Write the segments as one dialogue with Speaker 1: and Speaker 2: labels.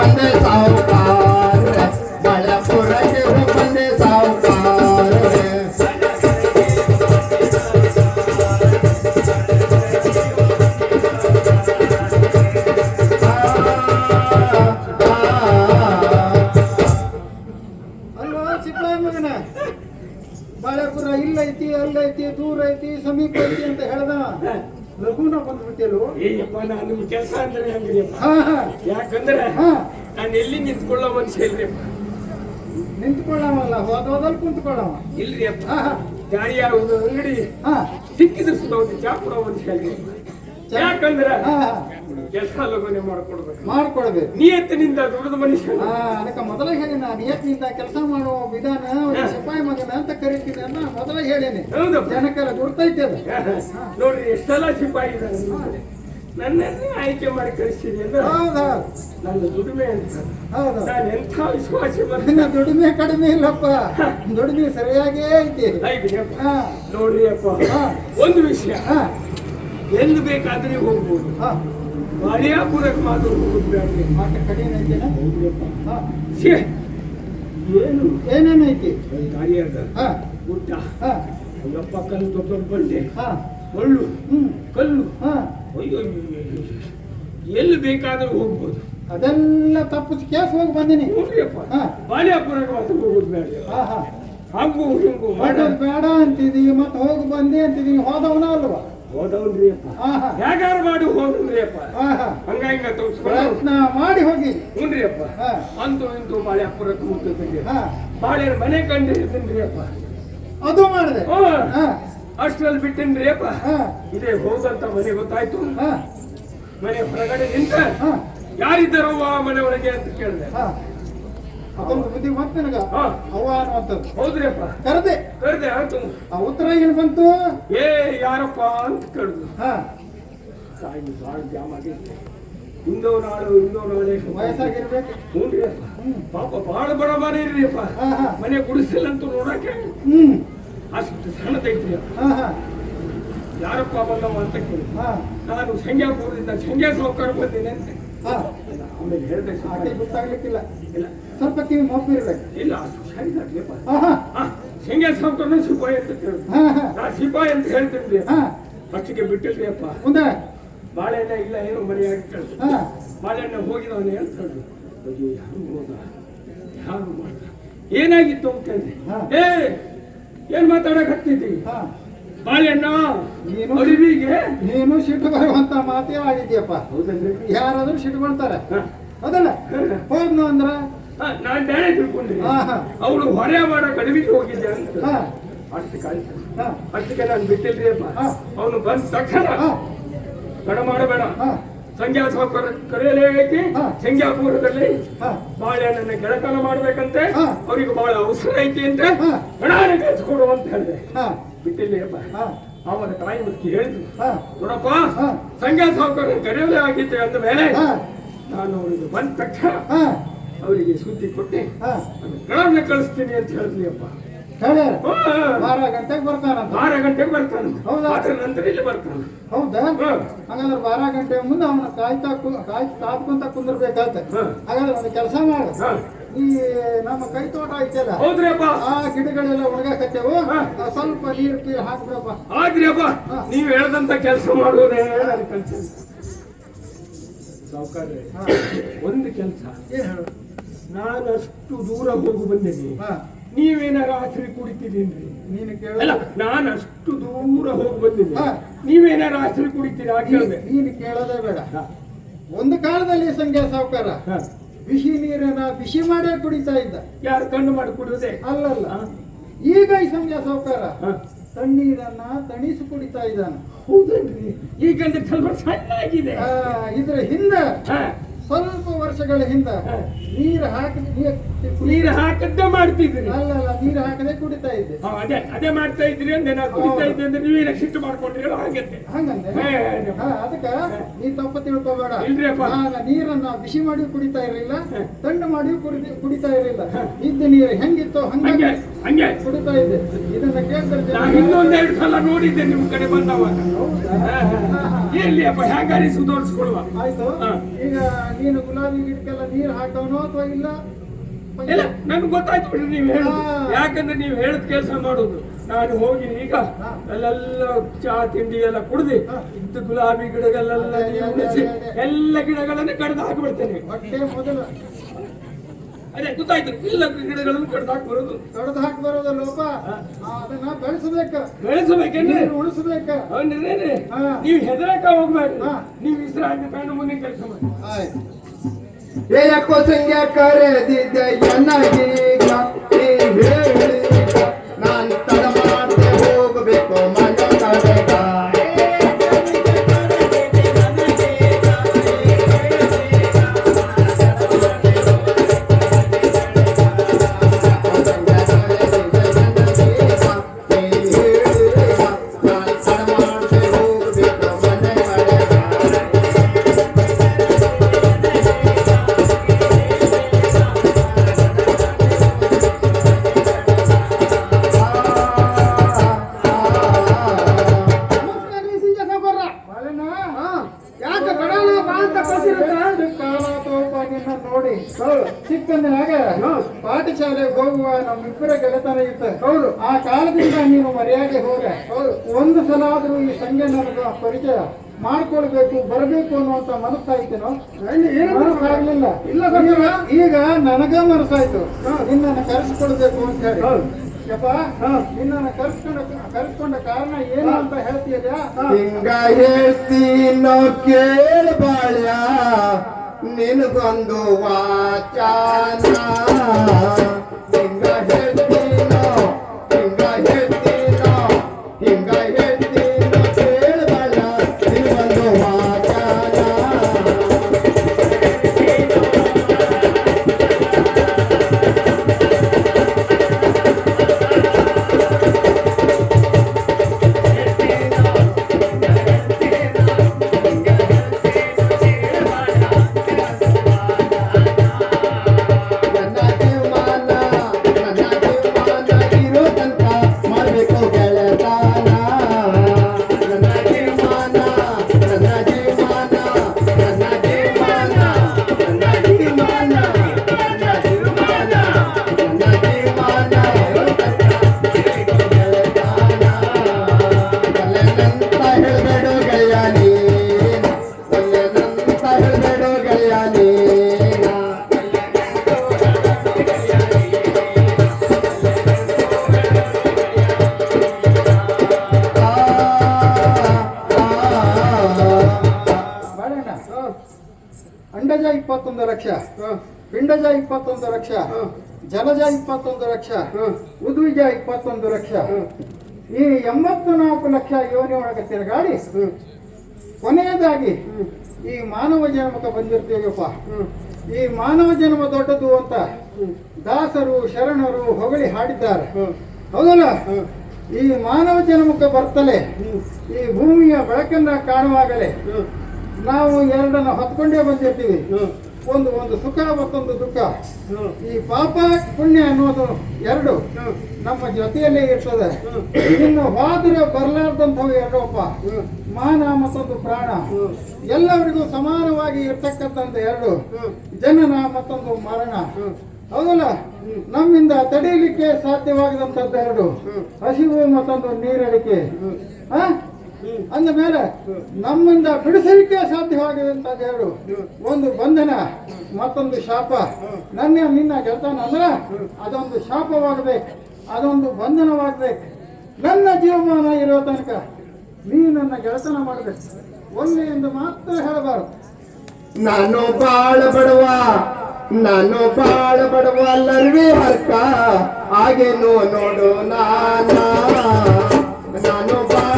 Speaker 1: ಬಂದೆ ಸಾವುಕಾರ ಬಾಳಪುರಕ್ಕೆ ಬಂದೆ ಸಾವುಕಾರ.
Speaker 2: ಅಲ್ವಾ ಸಿಪ್ಪಾಯ ಮಗನ? ಬಾಳೆಪುರ ಇಲ್ಲೈತಿ ಅಲ್ಲೈತಿ ದೂರ ಐತಿ ಸಮೀಪ ಐತಿ ಅಂತ ಹೇಳ್ದ? ಲಘುನ ಬಂದ್ಬಿಟ್ಟಿಲ್ವ
Speaker 3: ಏಯಪ್ಪ ನಾನು ಕೆಲಸ ಅಂದ್ರೆ ಹಂಗ್ರಿಯಪ್ಪ
Speaker 2: ಹಾ ಹಾ.
Speaker 3: ಯಾಕಂದ್ರೆ
Speaker 2: ಹಾ.
Speaker 3: ನಾನು ಎಲ್ಲಿ ನಿಂತ್ಕೊಳ್ಳೋ ಮನುಷ್ಯ ಇಲ್ರಿ
Speaker 2: ನಿಂತ್ಕೊಳ್ಳವಲ್ಲ ಹೋದ ಹೋದಲ್ಲಿ ಕುಂತ್ಕೊಳ್ಳವ ಇಲ್ರಿ ಅಪ್ಪ.
Speaker 3: ಗಾಡಿ ಒಂದು ಅಂಗಡಿ? ಸಿಕ್ಕಿದ್ರೆ ಸುತ್ತ ಚಾ ಕೊಡೋ ಮನುಷ್ಯ ಇಲ್ರಿ ಯಾಕಂದ್ರೆ ಕೆಲಸ ಲಗೋನೆ ಮಾಡ್ಕೊಡ್ಬೇಕು.
Speaker 2: ಮಾಡ್ಕೊಡ್ಬೇಕು
Speaker 3: ನಿಯತ್ತಿನಿಂದ ದುಡಿದ ಮನುಷ್ಯ
Speaker 2: ಅದಕ್ಕೆ ಮೊದಲ ಹೇಳಿ ನಾನು ನಿಯತ್ನಿಂದ ಕೆಲಸ ಮಾಡುವ ವಿಧಾನ ಸಿಪಾಯಿ ಮಗನ ಅಂತ ಕರಿತೀನಿ ಅಂತ ಮೊದಲ ಹೇಳೇನೆ. ಜನಕ್ಕೆಲ್ಲ ಗುರ್ತೈತೆ ಅದು.
Speaker 3: ನೋಡ್ರಿ ಎಷ್ಟೆಲ್ಲ ಸಿಪಾಯಿ ಇದ್ದಾರೆ ನನ್ನನ್ನೇ ಆಯ್ಕೆ ಮಾಡಿ ಕಳಿಸ್ತೀನಿ ಅಂದ್ರೆ
Speaker 2: ಹೌದಾ?
Speaker 3: ನನ್ನ ದುಡಿಮೆ ಅಂತ.
Speaker 2: ಹೌದು?
Speaker 3: ನಾನು ಎಂಥ ವಿಶ್ವಾಸಿ
Speaker 2: ಇನ್ನ ದುಡಿಮೆ ಕಡಿಮೆ ಇಲ್ಲಪ್ಪ. ದುಡಿಮೆ ಸರಿಯಾಗೇ ಐತಿ. ಹಾ.
Speaker 3: ನೋಡ್ರಿ ಅಪ್ಪ.
Speaker 2: ಹಾ.
Speaker 3: ಒಂದು ವಿಷಯ.
Speaker 2: ಹಾ.
Speaker 3: ಎಲ್ಲಿ ಬೇಕಾದ್ರೆ ಹೋಗ್ಬೋದು.
Speaker 2: ಹಾ.
Speaker 3: ಬಾಳಿಯಾಪುರಕ್ಕೆ ಮಾತ್ರ ಹೋಗುದು ಬೇಡ್ರಿ.
Speaker 2: ಮಾಟ ಕಡಿಮೆ ಐತೆನ? ಹಾ.
Speaker 3: ಛೇ, ಏನು?
Speaker 2: ಏನೇನೈತಿ?
Speaker 3: ಗಾಡಿಯಾಗ
Speaker 2: ಹಾ.
Speaker 3: ಗುಡ್ಡ.
Speaker 2: ಹಾ.
Speaker 3: ಅಯ್ಯಪ್ಪ ಕಲ್ಲು ತೊಗೊಂಡು ಬಂದೆ.
Speaker 2: ಹಾ.
Speaker 3: ಒಳ್ಳು
Speaker 2: ಹ್ಞೂ
Speaker 3: ಕಲ್ಲು
Speaker 2: ಹಾಂ.
Speaker 3: ಅಯ್ಯೋ. ಎಲ್ಲಿ ಬೇಕಾದರೂ ಹೋಗ್ಬೋದು.
Speaker 2: ಅದೆಲ್ಲ ತಪ್ಪಿಸಿ ಕೇಸ್ ಹೋಗಿ ಬಂದಿನಿ.
Speaker 3: ನೋಡ್ರಿಯಪ್ಪ
Speaker 2: ಹಾ.
Speaker 3: ಬಾಳಿಯಾಪುರಕ್ಕೆ ಹೋಗೋದು ಬೇಡ.
Speaker 2: ಹಾ ಹಾ.
Speaker 3: ಹಂಗು ಹಿಂಗು ಮಾಡ
Speaker 2: ಮಾಡೋದು ಬೇಡ ಅಂತಿದಿ ಮತ್ತೆ ಹೋಗಿ ಬಂದೆ ಅಂತಿದೀನಿ ಹೋದವನ ಅಲ್ವಾ?
Speaker 3: ಹೋದವನ್ರಿ ಅಪ್ಪ
Speaker 2: ಹಾ ಹಾ.
Speaker 3: ಹೇಗಾರು ಮಾಡಿ ಹೋದ್ರಿಯಪ್ಪ
Speaker 2: ಹಾ ಹಾ.
Speaker 3: ಹಂಗ ಹಿಂಗ ತೋರಿಸ್ಕೊಂಡು
Speaker 2: ಪ್ರಯತ್ನ ಮಾಡಿ ಹೋಗಿ.
Speaker 3: ಹುನ್ರಿ ಅಪ್ಪ
Speaker 2: ಅಂತು
Speaker 3: ಅಂತೂ ಇಂತೂ ಬಾಳೆಪುರಕ್ಕೆ ಮುಟ್ಟಿದ್ದಂಗೆ
Speaker 2: ಹಾ.
Speaker 3: ಬಾಳೆ ಮನೆ ಕಂಡಿರ್ತೀನಿ ಅಪ್ಪ
Speaker 2: ಅದು ಮಾಡಿದೆ.
Speaker 3: ಅಷ್ಟ್ರಲ್ಲಿ ಬಿಟ್ಟಿನ ಅಪ್ಪ. ಇದೇ ಹೋದಂತ ಮನೆ ಗೊತ್ತಾಯ್ತು?
Speaker 2: ಹಾ.
Speaker 3: ಮನೆ ಹೊರಗಡೆ ನಿಂತ
Speaker 2: ಹಾ.
Speaker 3: ಯಾರಿದ್ದಾರವ್ವ ಮನೆ ಒಳಗೆ ಅಂತ ಕೇಳಿದೆ.
Speaker 2: ಹಾ. ಅದೊಂದು ಬುದ್ಧಿ ಮತ್ತೆ ನನಗ. ಅವ್ವ ಅನ್ನುವಂಥದ್ದು
Speaker 3: ಹೌದ್ರಿ ಅಪ್ಪ.
Speaker 2: ಕರೆದೆ.
Speaker 3: ಕರೆದೆ ಆಯ್ತು.
Speaker 2: ಆ ಉತ್ತರ ಏನು ಬಂತು?
Speaker 3: ಏ ಯಾರಪ್ಪ ಅಂತ ಕೇಳಿದ್ರು
Speaker 2: ಹಾ.
Speaker 3: ತಾಯಿ ಭಾಳ ಜಾಮ್ ಆಗೈತೆ ಇಂದೋ ನಾಳು ಇಂದೋ ನಾಳೆ
Speaker 2: ವಯಸ್ಸಾಗಿರ್ಬೇಕು.
Speaker 3: ಹ್ಞೂ
Speaker 2: ಹ್ಮ್.
Speaker 3: ಪಾಪ ಭಾಳ ಬಡ ಮನೆ ಇರ್ರಿ ಅಪ್ಪ. ಮನೆ ಗುಡಿಸಿಲ್ಲ ಗುಡಿಸಲಂತೂ ನೋಡಕ್ಕೆ.
Speaker 2: ಹ್ಮ್.
Speaker 3: ಅಷ್ಟು ಸಣ್ಣದೈತ್ರಿ ಅಪ್ಪ
Speaker 2: ಹಾ ಹಾ.
Speaker 3: ಯಾರಪ್ಪ ಬಂದವ ಅಂತ ಕೇಳಿ.
Speaker 2: ಹಾ.
Speaker 3: ನಾನು ಸಂಗ್ಯಾಪುರದಿಂದ ಸಂಗ್ಯಾ ಸಾವುಕಾರ ಬಂದೇನೆ ಅಂತ.
Speaker 2: ಹಾ.
Speaker 3: ಆಮೇಲೆ ಹೇಳ್ಬೇಕು.
Speaker 2: ಆಕೆ ಗೊತ್ತಾಗ್ಲಿಕ್ಕಿಲ್ಲ.
Speaker 3: ಇಲ್ಲ.
Speaker 2: ಸ್ವಲ್ಪ ಕಿವಿ ಮೊಪ್ಪು ಇರ್ಬೇಕು
Speaker 3: ಇಲ್ಲ ಆ, ಸಂಗ್ಯಾ ಸಾವುಕಾರನ ಸಿಪಾಯಿ ಅಂತ
Speaker 2: ಕೇಳಿ.
Speaker 3: ನಾ ಸಿಪಾಯಿ ಅಂತ ಹೇಳ್ತೀನಿ
Speaker 2: ಹಾ.
Speaker 3: ಅಷ್ಟಿಗೆ ಬಿಟ್ಟಿಲ್ರಿ ಅಪ್ಪ
Speaker 2: ಮುಂದೆ.
Speaker 3: ಬಾಳೆಹಣ್ಣ ಇಲ್ಲ ಏನು ಮನೆಯಾಗಿ ಕೇಳಿದ್ರು
Speaker 2: ಹಾ.
Speaker 3: ಬಾಳೆಹಣ್ಣ ಹೋಗಿದವನು ಹೇಳಿದ್ರು ಅಯ್ಯೋ ಯಾರು ಹೋದ? ಯಾರು ಮಾಡ್ದ? ಏನಾಗಿತ್ತು ಅಂತ. ಏ ಏನ್ ಮಾತಾಡಕ್ ಹತ್ತಿದ್ದಿ
Speaker 2: ಹಾ.
Speaker 3: ಬಾಳೆಹಣ್ಣ
Speaker 2: ನೀನು ಸಿಟ್ಟು ಬರುವಂತ ಮಾತೇ
Speaker 3: ಆಗಿದ್ಯಪ್ಪ.
Speaker 2: ಯಾರಾದ್ರೂ
Speaker 3: ಬರ್ತಾರೆ
Speaker 2: ಅದಲ್ಲ ಹೋದ್ನು ಅಂದ್ರ?
Speaker 3: ನಾನ್ ಬೇರೆ
Speaker 2: ಹಾ
Speaker 3: ಅವಳು ಹೊರೆ ಮಾಡೋ ಕಡಿಮೆಗೆ ಹೋಗಿದ್ದೆ ಅಂತ. ಅಷ್ಟು ಕಾಯ್ತು. ಅಷ್ಟಕ್ಕೆ ನಾನು ಬಿಟ್ಟಿಲ್ರಿ ಅಪ್ಪ. ಅವನು ಬಂದ ತಕ್ಷಣ. ಕಡ ಮಾಡಬೇಡ.
Speaker 2: ಹಾ
Speaker 3: ಸಂಖ್ಯಾ ಸಾವುಕಾರ ಕರೆಯಲೇ ಐತಿ.
Speaker 2: ಸಂಜಾಪುರದಲ್ಲಿ
Speaker 3: ಸಂಖ್ಯಾಪುರದಲ್ಲಿ
Speaker 2: ಹಾ.
Speaker 3: ಬಾಳೆಹಣ್ಣನ್ನ ಗೆಳತನ ಮಾಡ್ಬೇಕಂತೆ. ಅವ್ರಿಗೆ ಬಹಳ ಅವಸರ ಐತಿ ಅಂತ. ಹಣ ಕಳ್ಸಿಕೊಡು ಅಂತ ಹೇಳಿದೆ.
Speaker 2: ಹಾ.
Speaker 3: ಬಿಟ್ಟಿಲ್ಲ ಅಪ್ಪ.
Speaker 2: ಹಾ.
Speaker 3: ಅವನ ತಾಯಿ ಮುಖ್ಯ ಹೇಳಿದ್ರು. ನೋಡಪ್ಪ. ಸಂಖ್ಯಾ ಸಾವುಕಾರ ಕರೆಯಲೇ ಆಗಿತ್ತು ಅಂದ ಮೇಲೆ ನಾನು ಅವರಿಗೆ ಬಂದ ತಕ್ಷಣ ಅವರಿಗೆ ಸುದ್ದಿ ಕೊಟ್ಟೆ. ಗಳನ್ನ ಕಳಿಸ್ತೀನಿ ಅಂತ ಹೇಳಿದ್ವಿ ಅಪ್ಪ
Speaker 2: ಹೇಳ್ಯಾರ. ಬಾರ ಗಂಟೆಗೆ ಬರ್ತಾನಂತ.
Speaker 3: ಆರು ಗಂಟೆಗೆ ಬರ್ತಾನೆ
Speaker 2: ಹೌದಾ?
Speaker 3: ಅದ್ರ ನಂತರ ಇಲ್ಲಿ ಬರ್ತಾನೆ
Speaker 2: ಹೌದಾ. ಹಾಗಾದ್ರೆ ಬಾರ ಗಂಟೆ ಮುಂದೆ ಅವನ ಕಾಯ್ತಾ ಕು- ಕಾಯ್ ಕಾದ್ಕೊಂತ ಕುಂದಿರ್ಬೇಕಾಯ್ತ. ಹಾಗಾದ್ರೆ ಒಂದು ಕೆಲಸ ಮಾಡು. ಈ ನಮ್ಮ ಕೈ ತೋಟ ಐತಲ್ಲ?
Speaker 3: ಹೌದ್ರಿ ಅಪ್ಪ
Speaker 2: ಆ ಗಿಡಗಳೆಲ್ಲ ಒಣಗಾಕತ್ತೇವು. ಆ ಸ್ವಲ್ಪ ನೀರು ಪೀರು ಹಾಕ್ಬಿಡಪ್ಪ.
Speaker 3: ಆದ್ರಿ ಅಪ್ಪ
Speaker 2: ಹಾ.
Speaker 3: ನೀವು ಹೇಳ್ದಂತ ಕೆಲಸ ಮಾಡೋದೇ ನನ್ನ ಕೆಲಸ ಸಾವುಕಾರ್ರೆ
Speaker 2: ಹಾ.
Speaker 3: ಒಂದು ಕೆಲಸ.
Speaker 2: ಏನ್ ಹೇಳು?
Speaker 3: ನಾನು ಅಷ್ಟು ದೂರ ಹೋಗಿ ಬಂದಿದ್ದೀನಿ
Speaker 2: ಹಾ.
Speaker 3: ನೀವೇನಾರ ಆಸರಿ ಕುಡಿತಿದ್ದೀನ್ರಿ
Speaker 2: ನೀನು
Speaker 3: ಅಲ್ಲ ನಾನು ಅಷ್ಟು ದೂರ ಹೋಗಿ ಬಂದಿದ್ದೀನಿ.
Speaker 2: ಹಾ.
Speaker 3: ನೀವೇನಾರ ಆಸರಿ ಕುಡಿತೀರಾ ಕೇಳಿದೆ.
Speaker 2: ನೀನು ಕೇಳೋದೇ ಬೇಡ. ಒಂದು ಕಾಲದಲ್ಲಿ ಸಂಖ್ಯಾ ಸಾವುಕಾರ ಬಿಸಿ ನೀರನ್ನ ಬಿಸಿ ಮಾಡೇ ಕುಡಿತಾ ಇದ್ದ.
Speaker 3: ಯಾರು ಕಣ್ಣು ಮಾಡಿ ಕುಡಿಯೋದೆ?
Speaker 2: ಅಲ್ಲಲ್ಲ. ಈಗ ಈ ಸಂಖ್ಯಾ ಸಾವುಕಾರ ತಣ್ಣೀರನ್ನ ತಣಿಸಿ ಕುಡಿತಾ ಇದ್ದಾನೆ.
Speaker 3: ಹೌದೇನ್ರಿ? ಈಗ ಸ್ವಲ್ಪ ಸಣ್ಣ ಆಗಿದೆ
Speaker 2: ಇದ್ರ ಹಿಂದೆ. ಸ್ವಲ್ಪ ವರ್ಷಗಳ ಹಿಂದೆ ನೀರು ಹಾಕಿ
Speaker 3: ನೀರು ಹಾಕದ್ದೇ ಮಾಡ್ತಿದ್ರಿ
Speaker 2: ಅಲ್ಲ ಅಲ್ಲ ನೀರು ಹಾಕದೆ ಕುಡಿತಾ ಇದ್ದೆ.
Speaker 3: ಅದೇ ಅದೇ ಮಾಡ್ತಾ ಇದ್ರಿ ಅಂದ್ರೆ ನಾವು ಕುಡಿತಾ ಇದ್ದೆ ಅಂದ್ರೆ ನೀವೇ ಸಿಟ್ಟು ಮಾಡ್ಕೊಂಡಿರೋ ಹಾಗೆ
Speaker 2: ಹಂಗಂದೆ ಅದಕ್ಕೆ ನೀ ತಪ್ಪ ತಿಳ್ಕೊಬೇಡ. ನಾನು ನೀರನ್ನ ಬಿಸಿ ಮಾಡಿ ಕುಡಿತಾ ಇರಲಿಲ್ಲ ತಣ್ಣು ಮಾಡಿ ಕುಡಿ ಕುಡಿತಾ ಇರಲಿಲ್ಲ. ಇದ್ದ ನೀರು ಹೆಂಗಿತ್ತು
Speaker 3: ಹಂಗೆ
Speaker 2: ಹಂಗೆ
Speaker 3: ಹಂಗೆ.
Speaker 2: ಕುಡಿತಾ ಇದ್ದೆ. ಇದನ್ನ ಕೇಳ್ತಾರೆ
Speaker 3: ಇನ್ನೊಂದೆರಡು ಸಲ ನೋಡಿದ್ದೆ ನಿಮ್ಮ ಕಡೆ ಬಂದವಾಗ. ಎಲ್ಲಿ ಅಪ್ಪ ತೋರಿಸ್ಕೊಡುವ
Speaker 2: ಆಯ್ತು. ಈಗ ನೀನು ಗುಲಾಬಿ
Speaker 4: ಗಿಡಕ್ಕೆಲ್ಲ ನೀರು ಹಾಕವನೋ ಅಥವಾ ಇಲ್ಲ?
Speaker 3: ಇಲ್ಲ ನನ್ಗೆ ಗೊತ್ತಾಯ್ತು ಬಿಡ್ರಿ ನೀವು
Speaker 4: ಹೇಳು
Speaker 3: ಯಾಕಂದ್ರೆ ನೀವು ಹೇಳಿದ ಕೆಲಸ ಮಾಡೋದು. ನಾನು ಹೋಗಿ ಈಗ. ಅಲ್ಲೆಲ್ಲ ಚಹಾ ತಿಂಡಿ ಎಲ್ಲ ಕುಡ್ದು ಇದ್ದ ಗುಲಾಬಿ ಗಿಡಗಳೆಲ್ಲ. ಎಲ್ಲ ಗಿಡಗಳನ್ನು ಕಡ್ದು ಹಾಕಿಬಿಡ್ತೇನೆ. ಅದೇ ಗೊತ್ತಾಯ್ತು. ಇಲ್ಲ ಗಿಡಗಳನ್ನು ಕಡ್ದು ಹಾಕಿ ಬರೋದು.
Speaker 4: ಕಡ್ದು ಹಾಕಿ ಬರೋದು ಲೋಪ ಅದನ್ನ ಬೆಳೆಸಬೇಕ.
Speaker 3: ಬೆಳೆಸಬೇಕೇನ್ರಿ
Speaker 4: ಉಳಿಸಬೇಕ.
Speaker 3: ಹೌದ್ರಿ. ನೀವು ಹೆದರಕ ಹೋಗ್ಬೇಡ್ರಿ. ನೀವ್ ಇಸ್ರ ವಿಶ್ರಾಂತಿ ಕಣ್ಣು ಮುಂದೆ ಕೆಲಸ ಮಾಡಿ.
Speaker 4: ಆಯ್ತು.
Speaker 1: ಏ ಯಾಕೋ ಸಂಗ್ಯ ಕರೆದಿದ್ದೆ ಎನ್ನಗೀಗ ನೀ ಹೇಳಿದ ನಾನು ತಡ ಮಾಡದೆ ಹೋಗಬೇಕು
Speaker 4: ಮನಸ್ಸಾಗ್ಲಿಲ್ಲ ಇಲ್ಲ ಈಗ ನನಗ ಮನಸ್ಸಾಯ್ತು. ನಿನ್ನನ್ನು ಕರೆಸ್ಕೊಳ್ಬೇಕು ಅಂತ ಹೇಳಿ. ಯಪ್ಪ ನಿನ್ನನ್ನು ಕರೆಸ್ಕೊಂಡ ಕರೆಸ್ಕೊಂಡ ಕಾರಣ ಏನು ಅಂತ ಹೇಳ್ತೀಯ
Speaker 1: ಹಿಂಗ ಹೇಳ್ತೀನೋ ಕೇಳ ಬಾಳ್ಯ. ನಿನಗೊಂದು ವಾಚಾನ.
Speaker 4: ಇಪ್ಪತ್ತೊಂದು ಲಕ್ಷ, ಪಿಂಡಜ ಇಪ್ಪತ್ತೊಂದು ಲಕ್ಷ, ಜಲಜ ಇಪ್ಪತ್ತೊಂದು ಲಕ್ಷ, ಉದ್ವಿಜ ಇಪ್ಪತ್ತೊಂದು ಲಕ್ಷ. ಈ ಎಂಬತ್ತು ನಾಲ್ಕು ಲಕ್ಷ ಯೋನಿ ಒಳಗೆ ತಿರುಗಾಡಿ, ಕೊನೆಯದಾಗಿ ಈ ಮಾನವ ಜನ್ಮಕ್ಕೆ ಬಂದಿರ್ತೀವಪ್ಪ. ಈ ಮಾನವ ಜನ್ಮ ದೊಡ್ಡದು ಅಂತ ದಾಸರು, ಶರಣರು ಹೊಗಳಿ ಹಾಡಿದ್ದಾರೆ. ಹೌದಲ್ಲ? ಈ ಮಾನವ ಜನ್ಮಕ್ಕೆ ಬರ್ತಲೇ ಈ ಭೂಮಿಯ ಬೆಳಕನ್ನ ಕಾಣುವಾಗಲೇ ನಾವು ಎರಡನ್ನ ಹೊತ್ಕೊಂಡೇ ಬಂದಿರ್ತೀವಿ. ಒಂದು ಒಂದು ಸುಖ ಮತ್ತೊಂದು ದುಃಖ ಈ ಪಾಪ ಪುಣ್ಯ ಅನ್ನೋದು ಎರಡು. ನಮ್ಮ ಜೊತೆಯಲ್ಲೇ ಇರ್ತದೆ. ಇನ್ನು ಹೋದ್ರೆ ಬರ್ಲಾರ್ದಂಥವು ಎರಡಪ್ಪ. ಮಾನ ಮತ್ತೊಂದು ಪ್ರಾಣ. ಎಲ್ಲರಿಗೂ ಸಮಾನವಾಗಿ ಇರ್ತಕ್ಕಂಥದ್ದು ಎರಡು. ಜನನ ಮತ್ತೊಂದು ಮರಣ. ಹೌದಲ್ಲ? ನಮ್ಮಿಂದ ತಡೀಲಿಕ್ಕೆ ಸಾಧ್ಯವಾಗದಂಥದ್ದು ಎರಡು. ಹಸಿವು ಮತ್ತೊಂದು ನೀರಡಿಕೆ. ಆ? ಅಂದ ಮೇಲೆ ನಮ್ಮಿಂದ ಬಿಡಿಸಲಿಕ್ಕೆ ಸಾಧ್ಯವಾಗಿದೆ ಅಂತ ಹೇಳು. ಒಂದು ಬಂಧನ, ಮತ್ತೊಂದು ಶಾಪ. ನನ್ನ, ನಿನ್ನ ಗೆಲ್ತಾನ ಅಂದ್ರೆ ಅದೊಂದು ಶಾಪವಾಗಬೇಕು, ಅದೊಂದು ಬಂಧನವಾಗಬೇಕು. ನನ್ನ ಜೀವಮಾನ ಇರೋ ತನಕ ನೀ ನನ್ನ ಗೆಳತನ ಮಾಡಬೇಕು. ಒಳ್ಳೆ ಎಂದು ಮಾತ್ರ ಹೇಳಬಾರದು.
Speaker 1: ನಾನು ಬಾಳ ಬಡವ ನಾನು ಬಾಳ ಬಡವ ಅಲ್ಲರ್ವೇ ಹರ್ಕ ಹಾಗೇನು ನೋಡು ನಾನು. ಬಾಳ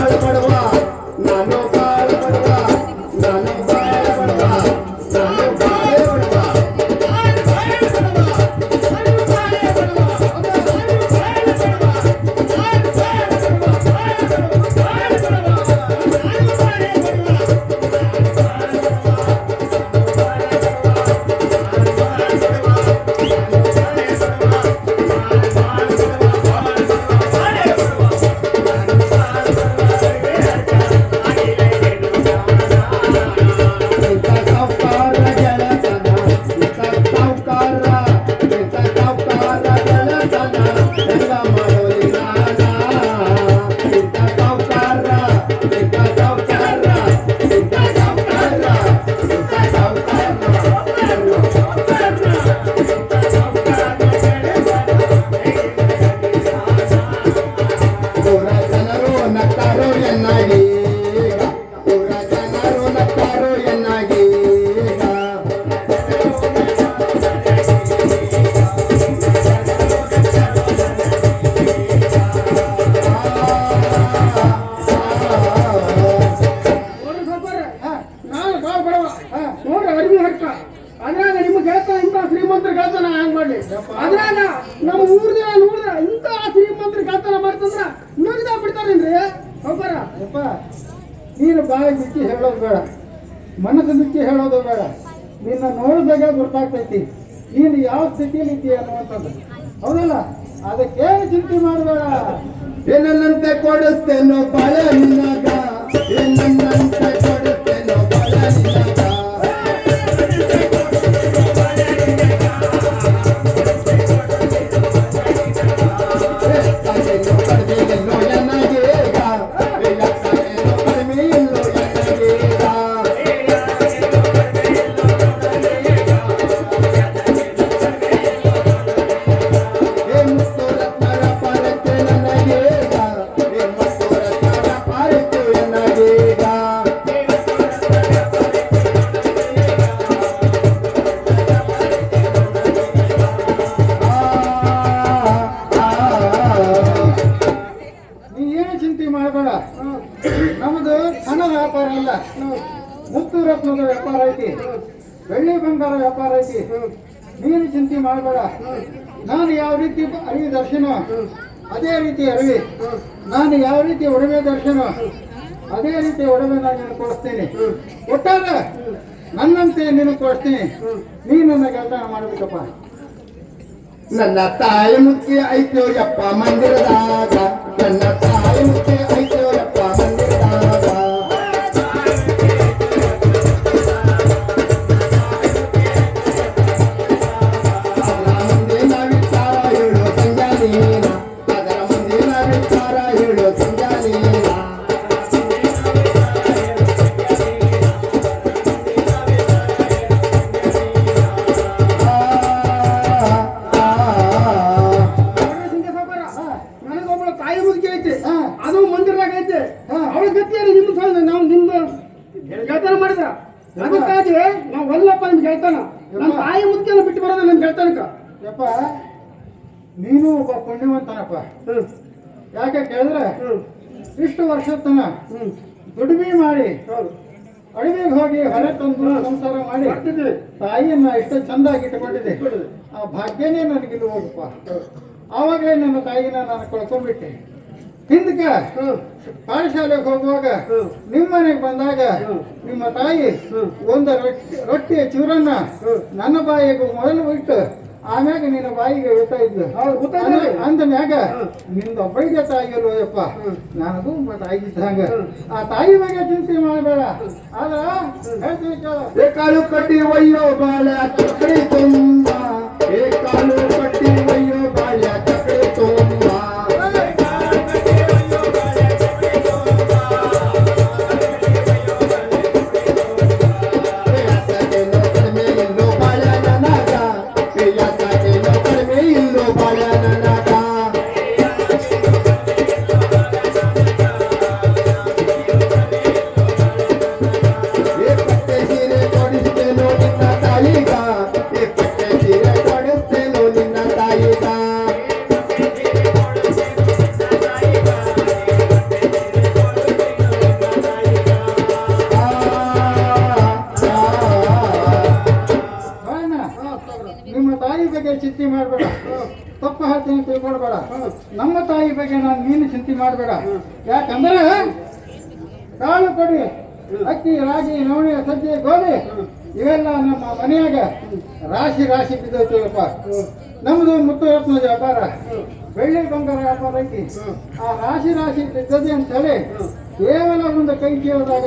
Speaker 4: and ಹೌದಲ್ಲ? ಅದಕ್ಕೆ ಚಿಂತೆ ಮಾಡಬೇಡ.
Speaker 1: ಏನನ್ನಂತೆ ಕೊಡಿಸ್ತೇನೋ ಬಾಳೆ ನಿನ್ನಾಗ ಏನನ್ನಂತೆ ಕೊಡಿಸ್ತೇನೋ ಬಾಳೆ ನಿನ್ನಾಗ
Speaker 4: ಮಾಡಬೇಡ ನಾನು ಯಾವ ರೀತಿ ಅರಿವಿ ದರ್ಶನ? ಅದೇ ರೀತಿ ಅರಿವಿ. ನಾನು ಯಾವ ರೀತಿ ಒಡವೆ ದರ್ಶನ? ಅದೇ ರೀತಿ ಒಡವೆ ನಾನು ನಿನ್ನ ಕೊಡಿಸ್ತೀನಿ ಒಟ್ಟಾರೆ ನನ್ನಂತೆ ನಿನಗೆ ಕೊಡಿಸ್ತೀನಿ ನೀನು ನನ್ನ ಕೆಲಸ ಮಾಡಬೇಕಪ್ಪ.
Speaker 1: ನನ್ನ ತಾಯಿ ಮುಖ್ಯ ಐತೋ ಯಪ್ಪ ಮಂದಿರದಾಗ ತಾಯಿ
Speaker 2: ಮುದುಕಿಯನ್ನು ಬಿಟ್ಟು ಬರೋದು ನಮ್ಮ ಹೇಳ್ತಾನಕ
Speaker 4: ಯಪ್ಪ ನೀನು ಒಬ್ಬ ಪುಣ್ಯವಂತನಪ್ಪ. ಯಾಕೆ ಕೇಳಿದ್ರೆ ಇಷ್ಟು ವರ್ಷದ ತನ ದುಡಿಮೆ ಮಾಡಿ ಅಡವಿಗೆ ಹೋಗಿ ಹೊರ ತಂದು ಸಂಸಾರ ಮಾಡಿ ತಾಯಿಯನ್ನ ಇಷ್ಟು ಚಂದಾಗಿ ಇಟ್ಕೊಂಡಿದ್ದೆ ಆ ಭಾಗ್ಯನೇ ನನಗಿಲ್ಲ ಹೋಗಪ್ಪ. ಆವಾಗಲೇ ನನ್ನ ತಾಯಿನ ನಾನು ಕಳ್ಕೊಂಡ್ಬಿಟ್ಟೆ. ಹಿಂದಕ್ಕೆ? ಪಾಠಶಾಲೆಗೆ ಹೋಗುವಾಗ. ನಿಮ್ಮ ಮನೆಗೆ ಬಂದಾಗ ನಿಮ್ಮ ತಾಯಿ. ಒಂದು ರೊಟ್ಟಿ ರೊಟ್ಟಿಯ ಚೂರನ್ನ. ನನ್ನ ಬಾಯಿಗೆ ಮೊದಲು ಇಟ್ಟು ಆಮ್ಯಾಗ ನಿನ್ನ ಬಾಯಿಗೆ ಹೇಳ್ತಾ ಇದ್ಲು. ಅಂದ- ಮ್ಯಾಗ
Speaker 2: ಹ್ಮ್.
Speaker 4: ನಿಂದ ಒಬ್ಬಳಿಗೆ ತಾಯಿ ಅಲ್ವಯ್ಯಪ್ಪ ನನಗೂ ತಾಯಿ ಇದ್ದಂಗ. ಆ ತಾಯಿ ಬಗ್ಗೆ ಚಿಂತೆ ಮಾಡಬೇಡ. ಆದ್ರೆ ಹೇಳ್ತೀನಿ
Speaker 1: ಕಾಲು ಕಟ್ಟಿ ಒಯ್ಯೋ ಬಾಳ ಚಕ್ರಿ
Speaker 4: ಯಾಕಂದ್ರೆ ಕಾಳು ಕೊಡಿ ಅಕ್ಕಿ ರಾಗಿ ನವಣೆ ಸಜ್ಜೆ ಗೋಧಿ ಇವೆಲ್ಲ ನಮ್ಮ ಮನೆಯಾಗ ರಾಶಿ ರಾಶಿ ಬಿದ್ದೈತಿವಪ್ಪ ನಮ್ದು ಮುತ್ತು ರತ್ನ ವ್ಯಾಪಾರ ಬೆಳ್ಳಿ ಬಂಗಾರ ವ್ಯಾಪಾರ ಐತಿ ಆ ರಾಶಿ ರಾಶಿ ಬಿದ್ದದೆ ಅಂತ ಹೇಳಿ ಕೇವಲ ಒಂದು ಕೈ ಕೇಳಿದಾಗ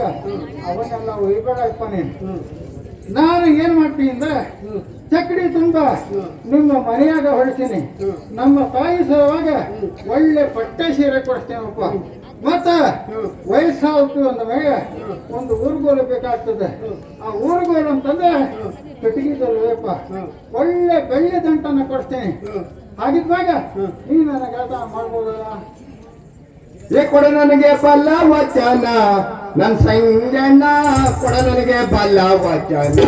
Speaker 4: ಅವನ್ನೆಲ್ಲ ಒಯ್ಬೇಡಪ್ಪ ನೀನು. ನಾನು ಏನ್ ಮಾಡ್ತೀನಿ ಅಂದ್ರೆ ಚಕ್ಕಡಿ ತುಂಬ ನಿಮ್ಮ ಮನೆಯಾಗ ಹೊಡಿತೀನಿ. ನಮ್ಮ ತಾಯಿ ಸಲುವಾಗ ಒಳ್ಳೆ ಪಟ್ಟೆ ಸೀರೆ ಕೊಡ್ತೇನಪ್ಪ ಮತ್ತ ವಯಸ್ಸಾಯ್ತು ಅಂದ ಮೇಲೆ ಒಂದು ಊರುಗೋಲು ಬೇಕಾಗ್ತದೆ. ಆ ಊರುಗೋಲು ಅಂತಂದ್ರೆ ಕಟ್ಟಿಗೆದಲ್ವೇಪ್ಪ ಒಳ್ಳೆ ಬೆಳ್ಳಿ ದಂಟನ್ನ ಕೊಡ್ತೇನೆ. ಹಾಗಿದ್ವಾಗ ನೀ ನನಗೆ ಕೆಲಸ ಮಾಡ್ಬೋದಲ್ಲ?
Speaker 1: ಏ ಕೊಡ ನನಗೆ ಬಲ್ಲ ವಚನ. ನನ್ ಸಂಜಣ್ಣ ಕೊಡ ನನಗೆ ಬಲ್ಲ ವಚನ.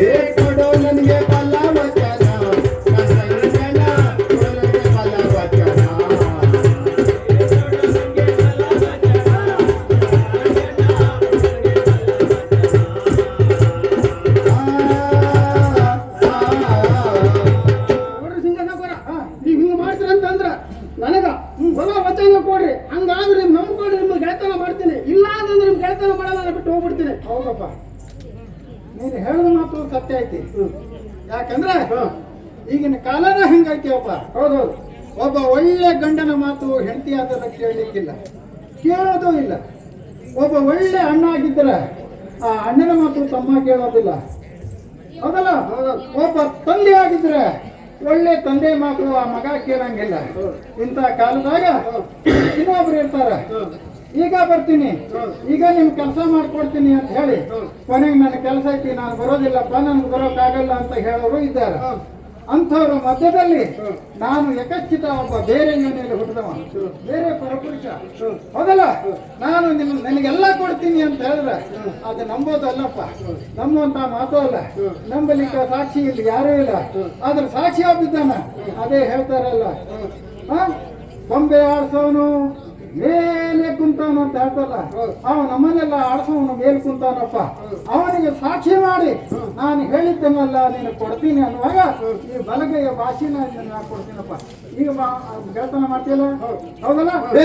Speaker 1: ಏ ಕೊಡೋ ನನಗೆ ಬಲ್ಲ
Speaker 4: ತಮ್ಮ ಕೇಳೋದಿಲ್ಲ. ಹೌದಲ್ಲ? ಒಬ್ಬ ತಂದೆ ಆಗಿದ್ರೆ ಒಳ್ಳೆ ತಂದೆ ಮಕ್ಕಳು ಆ ಮಗ ಕೇಳಂಗಿಲ್ಲ. ಇಂಥ ಕಾಲದಾಗ ಇನ್ನೊಬ್ರು ಇರ್ತಾರ. ಈಗ ಬರ್ತೀನಿ. ಈಗ ನಿಮ್ ಕೆಲಸ ಮಾಡ್ಕೊಡ್ತೀನಿ ಅಂತ ಹೇಳಿ ಕೊನೆಗೆ ನನ್ನ ಕೆಲಸ ಐತಿ, ನಾನು ಬರೋದಿಲ್ಲಪ್ಪ, ನನ್ಗೆ ಬರೋಕ್ಕಾಗಲ್ಲ ಅಂತ ಹೇಳೋರು ಇದ್ದಾರೆ. ಅಂಥವ್ರ ಮಧ್ಯದಲ್ಲಿ ನಾನು ಯಕಚ್ಚಿತ ಒಬ್ಬ ಬೇರೆ ಯೋನೆಯಲ್ಲಿ ಹುಟ್ಟಿದವ. ಬೇರೆ ಪರಪುರುಷ. ಹೌದಲ್ಲ? ನಾನು ನಿನ್ನ ನನಗೆಲ್ಲ ಕೊಡ್ತೀನಿ ಅಂತ ಹೇಳಿದ್ರೆ ಅದು ನಂಬೋದಲ್ಲಪ್ಪ ನಂಬುವಂತ ಮಾತು ಅಲ್ಲ. ನಂಬಲಿಕ್ಕೆ ಸಾಕ್ಷಿ ಇಲ್ಲಿ ಯಾರೂ ಇಲ್ಲ. ಆದ್ರೆ ಸಾಕ್ಷಿ ಆಗಿದ್ದಾನ ಅದೇ ಹೇಳ್ತಾರಲ್ಲ. ಹ ಗೊಂಬೆ ಆಡ್ಸೋನು. ಅಂತ ಹೇಳ್ತಲ್ಲ ಅವ ನಮ್ಮನ್ನೆಲ್ಲ ಆಡ್ಸೋನು ಮೇಲ್ ಕುಂತಾನಪ್ಪ. ಅವನಿಗೆ ಸಾಕ್ಷಿ ಮಾಡಿ, ನಾನು ಹೇಳಿದ್ದನ್ನೆಲ್ಲ ನೀನು ಕೊಡ್ತೀನಿ ಅನ್ನುವಾಗ ಈ ಬಲಗೈಯ ಭಾಷೆನ ನಾನು ಕೊಡ್ತೀನಪ್ಪ. ಈಗ ಗೆಳತನ ಮಾಡ್ತಿಲ್ಲ ಹೌದಲ್ಲ?
Speaker 1: ಏ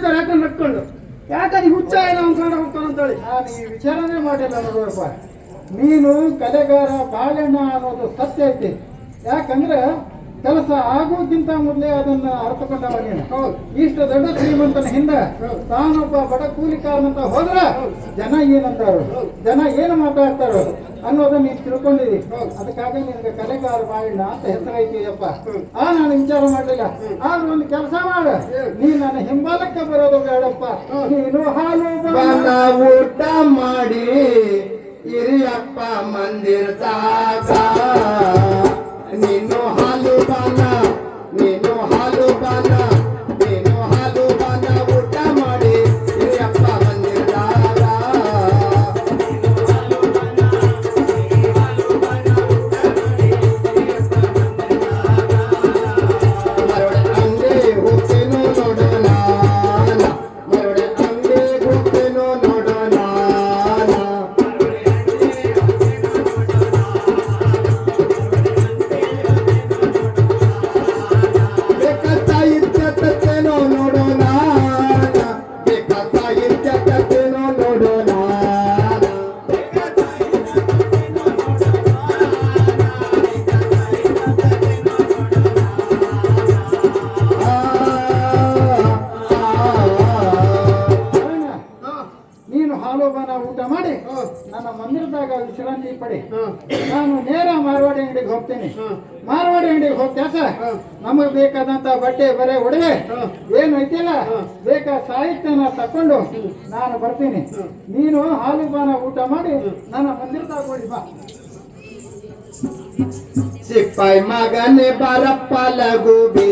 Speaker 2: ಹೊಡಿತಾರೆ ಯಾಕಂದ್ರೆ ನಟ್ಕೊಂಡು ಯಾಕಂದ್ರೆ ಹುಚ್ಚ ಏನೋ ಕನ್ನಡ ಹೋಗ್ತಾನೆ ಅಂತೇಳಿ.
Speaker 4: ನಾನು ವಿಚಾರನೇ ಮಾಡಿಲ್ಲ ನೋಡಪ್ಪ ನೀನು ಕಲೆಗಾರ ಬಾಳೆಣ್ಣ ಅನ್ನೋದು ಸತ್ಯ ಐತಿ. ಯಾಕಂದ್ರೆ ಕೆಲಸ ಆಗೋಕ್ಕಿಂತ ಮೊದಲೇ ಅದನ್ನ ಅರ್ಥಕೊಂಡವಾಗಿ ನೀನು ಇಷ್ಟು ದೊಡ್ಡ ಶ್ರೀಮಂತನ ಹಿಂದೆ ತಾನೊಬ್ಬ ಬಡ ಕೂಲಿಕಾರನಂತ ಹೋದ್ರ ಜನ ಏನಂತಾರು ಜನ ಏನು ಮಾತಾಡ್ತಾರೋ ಅನ್ನೋದನ್ನ ನೀನು ತಿಳ್ಕೊಂಡಿದಿ. ಅದಕ್ಕಾಗಿ ನಿನಗೆ ಕಲೆಗಾರ ಮಾಡಿಲ್ಲ ಅಂತ ಹೆಸರೈತಿಯಪ್ಪ ಆ ನಾನು ವಿಚಾರ ಮಾಡಲಿಲ್ಲ. ಆದ್ರೆ ಒಂದು ಕೆಲಸ ಮಾಡು. ನೀ ನನ್ನ ಹಿಂಬಾಲಕ್ಕೆ ಬರೋದು ಬೇಡಪ್ಪ. ನೀನು ಹಾಲು
Speaker 1: ಊಟ ಮಾಡಿ ಇರಿಯಪ್ಪ ಮಂದಿರದಾಗ ನಾನು
Speaker 4: ಬರ್ತೀನಿ ನೀನು ಹಾಲು ಬಾನ ಊಟ ಮಾಡಿ ನನ್ನ ಮಂದಿರದಾಗ ಕೊಡಿ ಬಾ.
Speaker 1: ಸಿಪಾಯಿ ಮಗನೇ ಬಾರಪ್ಪ ಲಗೋಬಿ ಬಿ